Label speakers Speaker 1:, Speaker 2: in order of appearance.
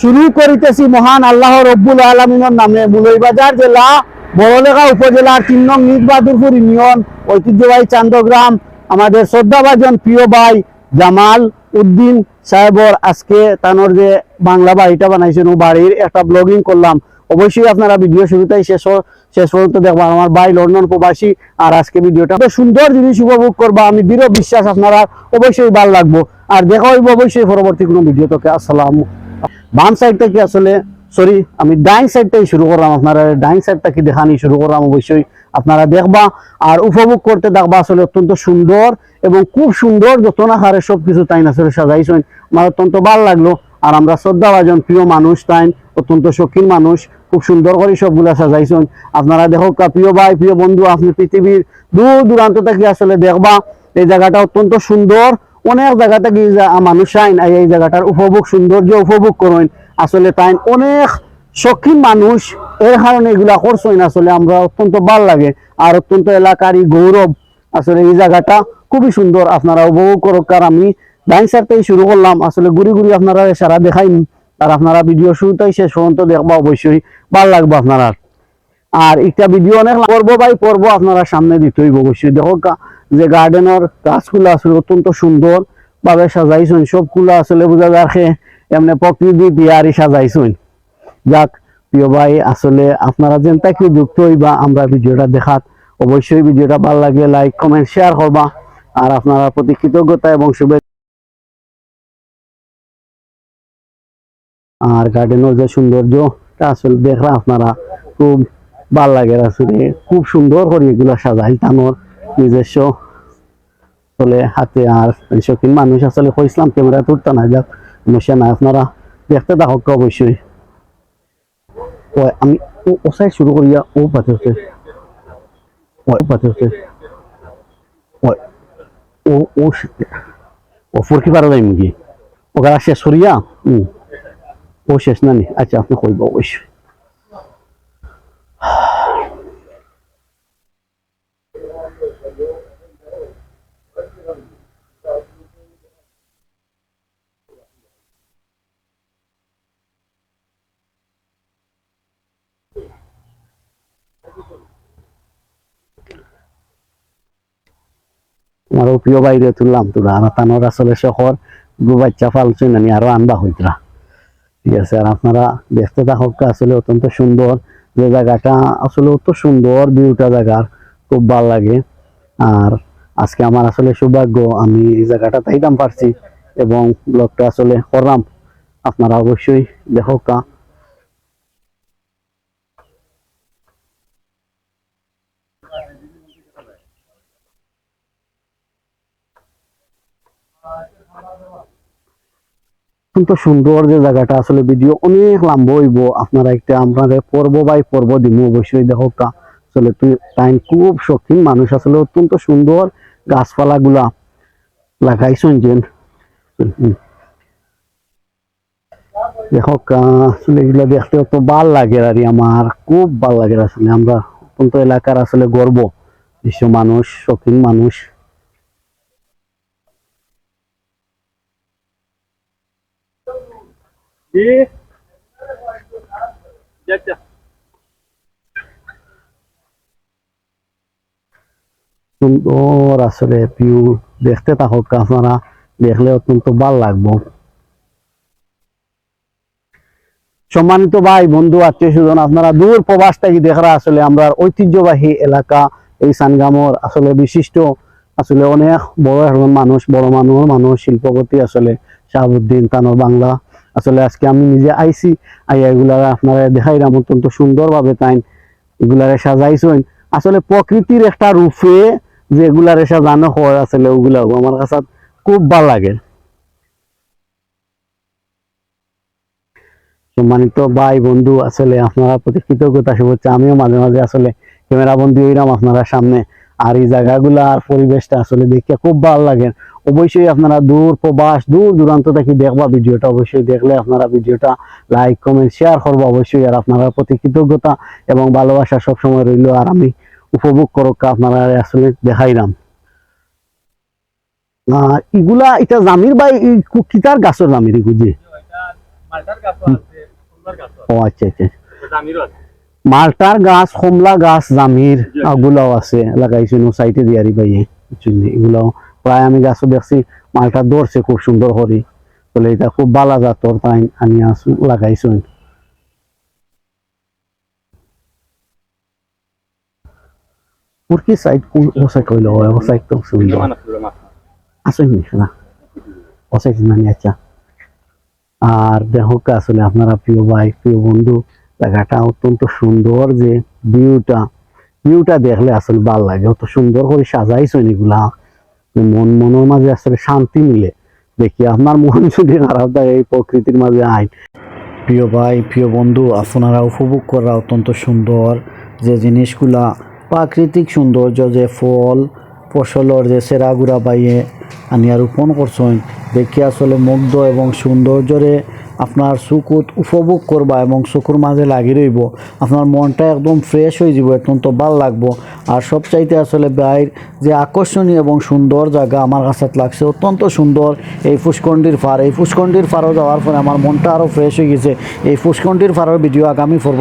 Speaker 1: শুরু করিতেছি মহান আল্লাহ রব্বুল আলমিনের নামে। মুলইবাজার জেলা, বড়লেখা উপজেলার তিন নং নির্বাদুরপুর ইউনিয়ন, ঐতিহ্যবাহী চান্দগ্রাম। আমাদের শ্রদ্ধাভাজন প্রিয় ভাই জামাল উদ্দিন সাহেবর আজকে তানোর যে বাংলা বাড়িটা বানাইছেন, ও বাড়ির একটা ব্লগিং করলাম। অবশ্যই আপনারা ভিডিও শুরুতেই শেষ শেষ পর্যন্ত দেখবেন। আমার ভাই লন্ডন প্রবাসী, আর আজকে ভিডিওটা সুন্দর জিনিস উপভোগ করবা। আমি দৃঢ় বিশ্বাস আপনারা অবশ্যই ভালো লাগবো। আর দেখা হইব অবশ্যই পরবর্তী কোনো ভিডিও তোকে আসসালাম বাম সাইড কি আসলে সরি আমি ডাইন সাইড থেকে শুরু করলাম। আপনারা ডাইন সাইডটা কি দেখানি শুরু করলাম, অবশ্যই আপনারা দেখবা। আর উপভোগ করতে দেখবা আসলে অত্যন্ত সুন্দর এবং খুব সুন্দর যত না হারে সব কিছু তাই আসলে সাজাইছেন। আমার অত্যন্ত ভালো লাগল। আর আমরা শ্রদ্ধা শ্রদ্ধাভাজন প্রিয় মানুষ তাই, অত্যন্ত শৌখিন মানুষ, খুব সুন্দর করে সবগুলা সাজাইছেন। আপনারা দেখো প্রিয় ভাই, প্রিয় বন্ধু, আপনি পৃথিবীর দূর দূরান্ত থেকে আসলে দেখবা, এই জায়গাটা অত্যন্ত সুন্দর। অনেক জায়গা থেকে মানুষ আইন এই জায়গাটার উপভোগ, সৌন্দর্য উপভোগ করেন। আসলে তাই অনেক শৌখিন মানুষ এর কারণে এগুলা করছেন। আসলে আমরা অত্যন্ত ভালো লাগে আর অত্যন্ত এলাকারই গৌরব। আসলে এই জায়গাটা খুবই সুন্দর, আপনারা উপভোগ করুক। কার আমি ডাইন থেকে শুরু করলাম। আসলে ঘুরি ঘুরি আপনারা সারা দেখাইনি। আর আপনারা ভিডিও শুরুতেই শেষ পর্যন্ত দেখবা, অবশ্যই ভালো লাগবে আপনারা আর একটা ভিডিও অনেক করব ভাই করব আপনারা সামনে দিতে হইব, অবশ্যই দেখো। যে গার্ডেনের গাছগুলো আসলে অত্যন্ত সুন্দর ভাবে সাজাইছেন। সবগুলো আসলে বোঝা যাচ্ছে এমনি প্রকৃতি দিয়ারি সাজাইছেন। যাক, প্রিয় ভাই, আসলে আপনারা যেন তাকে যুক্ত হইবা, আমরা ভিডিওটা দেখাত। অবশ্যই ভিডিওটা ভালো লাগলে লাইক কমেন্ট শেয়ার করবা। আর আপনারা প্রতি কৃতজ্ঞতা এবং শুভেচ্ছা। আর গার্ডেনের যে সৌন্দর্যটা আসলে দেখরা আপনারা খুব ভালো লাগে। আসলে খুব সুন্দর করে এগুলা সাজাই তানোর নিজস্ব আসলে হাতে আর শৌখিন মানুষ আসলে কইসলাম ক্যামেরা তুলতে না যাক সমস্যা নাই, আপনারা দেখতে থাকক অবশ্যই। ও, আমি ও ও সাইড শুরু করিয়া ও পাতে হচ্ছে। ও পাতে হচ্ছে। ও ও ও ও ফুরকি পারা যায় নাকি? ও গাড়া শেষ করিয়া ও শেষ না নি? আচ্ছা আপনি কইব, অবশ্যই। আমারও প্রিয় বাইরে তুললাম তোরা আর তানোর আসলে শহর, গু বাচ্চা ফালছে না আরও আনবা হইতরা। ঠিক আছে, আর আপনারা দেখতে থাকক আসলে অত্যন্ত সুন্দর যে জায়গাটা, আসলে অত সুন্দর ভিউটা জায়গার, খুব ভালো লাগে। আর আজকে আমার আসলে সৌভাগ্য, আমি এই জায়গাটা তাইতাম পারছি এবং ব্লগটা আসলে করলাম। আপনারা অবশ্যই দেখোক অত্যন্ত সুন্দর যে জায়গাটা, আসলে ভিডিও অনেক লম্বা হইব। আপনারা একটা পর্ব বাই পর্ব অবশ্যই আসলে টাইম খুব মানুষ, আসলে অত্যন্ত সুন্দর আসলে এগুলো দেখতে ভালো লাগে আর আমার, খুব ভালো লাগে আসলে। আমরা অত্যন্ত এলাকার আসলে গর্ব। বিশ্ব মানুষ, শৌখিন মানুষ। সুন্দর আসলে ভিউ দেখতে থাকুক, আপনারা দেখলে অত্যন্ত ভালো লাগবো। সম্মানিত ভাই, বন্ধু, আত্মীয় স্বজন, আপনারা দূর প্রবাস থেকে দেখরা আসলে আমরা ঐতিহ্যবাহী এলাকা এই সানগামর আসলে বিশিষ্ট। আসলে অনেক বড় মানুষ বড় মানুষ মানুষ, শিল্পপতি আসলে শাহাবুদ্দিন তানোর বাংলা। আসলে আজকে আমি নিজে আইছি, আইয়া এগুলারা আপনারা দেখাইলাম অত্যন্ত সুন্দরভাবে তাই এগুলারে সাজাইছেন। আসলে প্রকৃতির একটা রূপে যে এগুলারে সাজানো হয় আসলে ওগুলা আমার কাছে খুব ভালো লাগে। সম্মানিত ভাই, বন্ধু, আসলে আপনারা প্রতি কৃতজ্ঞতা, শুভেচ্ছা। আমিও মাঝে মাঝে আসলে ক্যামেরা বন্দি হইলাম আপনারা সামনে। আর এই জায়গাগুলা আর পরিবেশটা আসলে দেখে খুব ভালো লাগে। অবশ্যই আপনারা দূর প্রবাস দূর দূরান্ত থেকে দেখবা ভিডিওটা অবশ্যই দেখলে আপনারা ভিডিওটা লাইক কমেন্ট শেয়ার করব অবশ্যই। আর আপনারা প্রতি কৃতজ্ঞতা এবং ভালোবাসা সবসময় রইল। আর আমি উপভোগ করক আপনারা আসলে দেখাইলাম। ইগুলা এটা জামির ভাই কু- কিতার গাছের জামির এগুজি
Speaker 2: মালটার গাছও আছে সুন্দর গাছও
Speaker 1: ও আচ্ছা আচ্ছা
Speaker 2: আছে।
Speaker 1: মালটার গাছ কমলা গাছ জামির ওগুলাও আছে লাগাইছি সাইটে দিয়ারি বুঝলি এগুলাও প্রায় আমি গাছও দেখছি, মালটা ধরছে খুব সুন্দর করে। বলে এটা খুব বালা জাতর, তাই আমি লাগাইছো। ওর কি সাইড কোন ও সাইড কইল? ও সাইড তো সুন্দর।
Speaker 2: মান আছে
Speaker 1: আসুন না। আচ্ছা। আর দেখো আসলে আপনারা প্রিয় ভাই, প্রিয় বন্ধু, জায়গাটা অত্যন্ত সুন্দর যে ভিউটা ভিউটা দেখলে আসলে ভালো লাগে। অত সুন্দর করে সাজাইছো এগুলা। মন, মনের মাঝে আসলে শান্তি মিলে। দেখি, আপনার মন যদি খারাপ থাকে, এই প্রকৃতির মাঝে আই প্রিয় ভাই, প্রিয় বন্ধু, আপনারা উপভোগ করা অত্যন্ত সুন্দর। যে জিনিসগুলা প্রাকৃতিক সৌন্দর্য, যে ফল, ফসলর যে সেরা গুড়া বাইয়ে আনিয়া রোপণ করছেন, দেখি আসলে মুগ্ধ এবং সৌন্দর্যরে আপনার চকুত উপভোগ করবা এবং চকুর মাঝে লাগি রইব। আপনার মনটা একদম ফ্রেশ হয়ে যাব অত্যন্ত ভালো লাগবো। আর সবচাইতে আসলে বাইর যে আকর্ষণীয় এবং সুন্দর জায়গা আমার কাছে লাগছে, অত্যন্ত সুন্দর এই ফুসকন্ডির ফার। এই ফুসকন্ডির ফারও যাওয়ার ফলে আমার মনটা আরও ফ্রেশ হয়ে গেছে। এই ফুসকন্ডির ফারের ভিডিও আগামী পর্ব